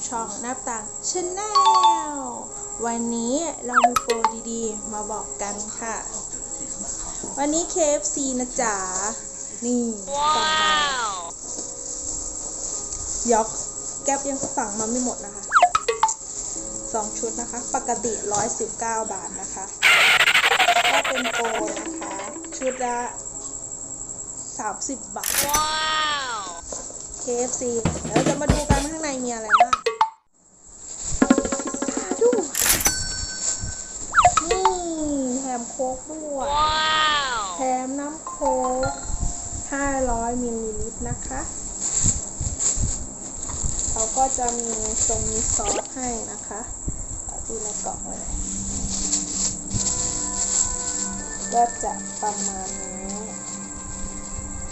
กับช่องหน้าต่างชาแนลวันนี้เรามีโปรดีๆ มาบอกกันค่ะ วันนี้ KFC นะจ๊ะนี่สั่งมาเดี๋ยวแก๊ปยังสั่งมาไม่หมดนะคะสองชุดนะคะ ปกติ 119 บาทนะคะ ก็เป็นโปรนะคะ ชุดละ30 บาท KFC เดี๋ยวเราจะมาดูกันข้างในมีอะไรบ้าง ค้กด้วยแถมน้ำโค้ก 500 มิลลิลิตรนะคะเขาก็จะมีทรงมีซอสให้นะคะเอาที่ในกล่องเลยก็จะประมาณนี้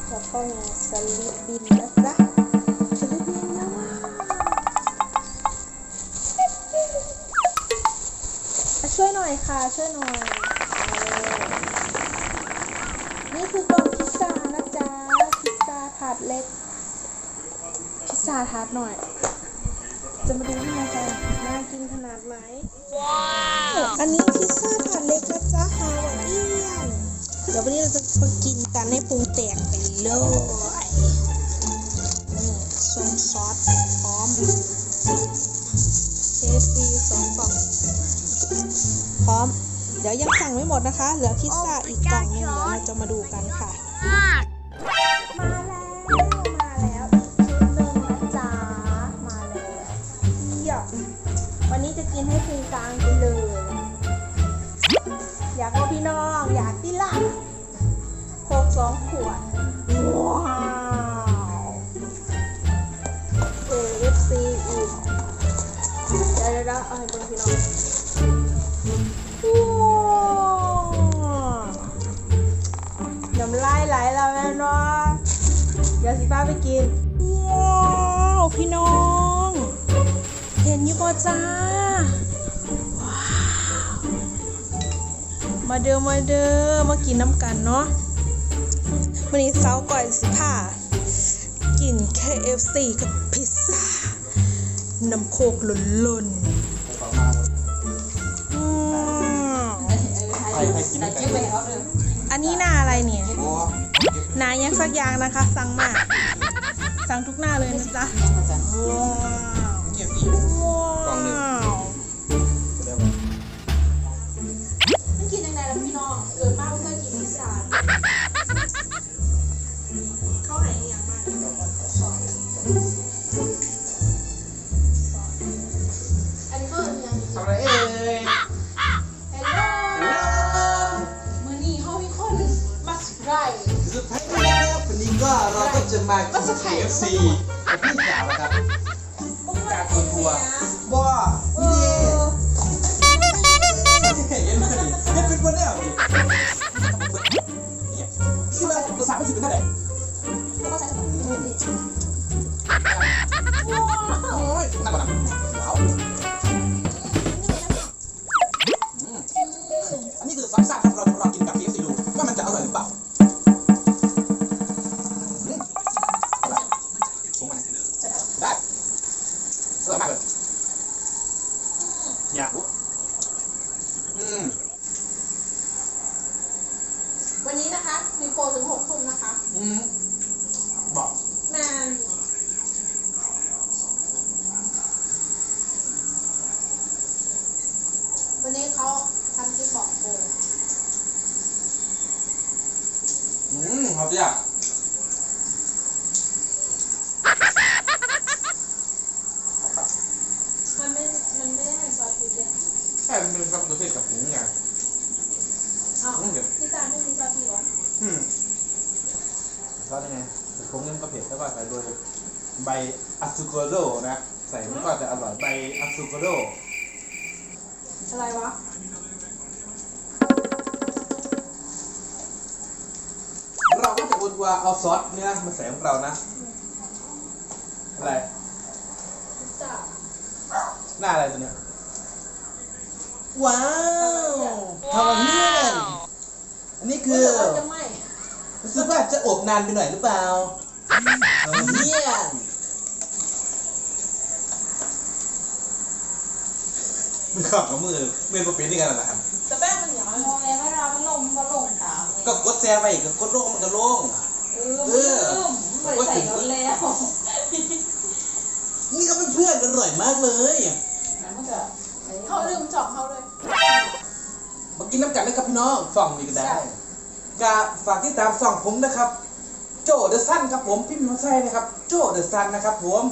แล้วก็มีสลิปบินนะจ๊ะสลิปบินนะว่าอะช่วยหน่อยค่ะ ช่วยหน่อย พิซซ่าถาดหน่อย จะมาดูที่ไหนกันน่ากินขนาดไหนอันนี้พิซซ่าถาดเล็กนะจ๊ะฮาวาเอียน เดี๋ยววันนี้เราจะมากินกันให้ปรุงแตกไปเลยนี่ส้มซอสพร้อม KFC สองกล่องพร้อม เดี๋ยวยังสั่งไม่หมดนะคะ เหลือพิซซ่าอีกกล่องหนึงเดี๋ยวเราจะมาดูกันค่ะ มา กลางไปเลย อยากเอาพี่น้อง อยากติล่ะโคกสองขวด ว้าว AFC อีกเดี๋ยวเดี๋ยวเดี๋ยวเอาให้เบิ่งพี่น้องว้าวน้ำลายไหลแล้วแม่นะเดี๋ยวสิป้าไปกิน ว้าว พี่น้อง เห็นอยู่ป่ะจ้า มาเด้อมาเด้อมากินน้ำกันเนาะวันนี้เช้าก่อนสิผ้ากิน KFC กับพิซซ่า น้ำโคกล้นๆอืมใครใครกินได้กันอันนี้หน้าอะไรเนี่ยโอ้หนายังสักอย่างนะคะ สั่งมาสั่งทุกหน้าเลยนะจ๊ะว้าวเงียบอีกกล่องหนึ่งว้าว องเกิดมาเพื่อกินพิซซ่าเข้าไหนอย่างมากสอนสอนอันนี้ก็ยังทำอะไรเอ่ยเฮลโลมือนี้เขามีคนมาสไกรสุดท้ายแล้ววันนี้ก็เราก็จะมากิน KFC กับพี่สาวนะครับ เขาทำที่บอกโปรอืมเขาจะอยากมันไม่ มันไม่ได้ให้ซอสพริกเลยแค่เป็นแบบตัวเทศกับหมูไงอ้าวอืมเดี๋ยวพี่จานไม่มีซอสพริกเหรออืมซอสยังไงผงเงินก็เผ็ดแล้วก็ใส่โดยใบอัสซูโกโรนะ ใส่มันก็จะอร่อยใบอัสซูโกโร อะไรวะ เราก็จะอุดว่าเอาซอสเนื้อมาใส่ของเรานะ อะไรพิซซ่าหน้าอะไรตัวเนี้ย ว้าวทำอะไรเนี่ยอันนี้คือเดี๋ยวเราจะไหม่รู้สึกว่าจะอบนานไปหน่อยหรือเปล่าทำอะไรเนี่ มือขอบกับมือมือประเป็นด้วยกันนั่นแหละครับแต่แป้งมันเหนียวมองไงว่าเรามันลงมันลงตามก็กดแชร์ไปก็กดโลงมันก็โลงเออมันลืมไปใส่รถแล้วนี่ก็เป็นเพื่อนกันอร่อยมากเลยแล้วมันก็เขาลืมจอกเขาเลยมากินน้ำกันนะครับพี่น้องส่องนี่ก็ได้กาฝากที่ตามส่องผมนะครับ โจเดอะซันครับผมพี่มิวไซนะครับ โจเดอะซันนะครับผม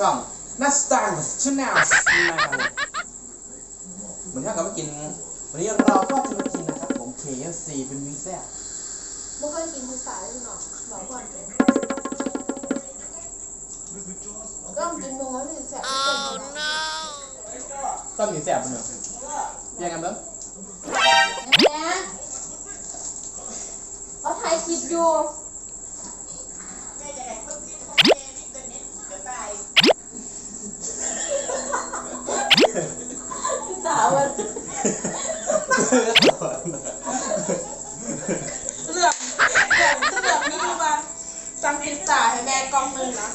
ช่องนัสตังชแนลนะครับผมวันนี้เรากลับมากิน วันนี้เราก็จะมากินนะครับผม KFC เป็นมิแซ่บไม่เคยกินภาษาเลยหรอกบอกก่อนเป็นก็กินมึงแล้วถึงแสบไม่เป็นต้นมิแซ่บเป็นไงยังไงบ้างเนี่ยเขาถ่ายคลิปอยู่ เลือกเลือกเลือกนี่ดูมาสั่งพิซซ่าให้แม่กล่องหนึงนะ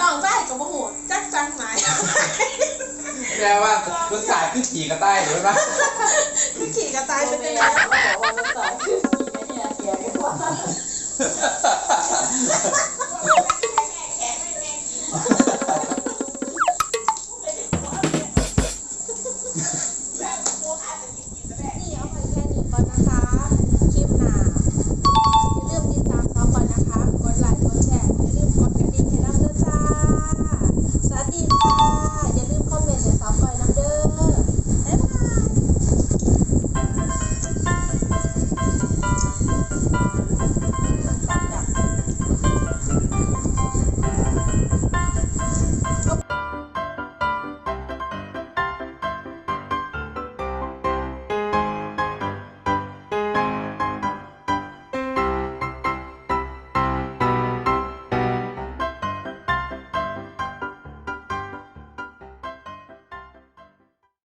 น้องได้กับโมโหจักจังไหน แปลว่าภาษาคือขี่กระต่ายหรือเปล่า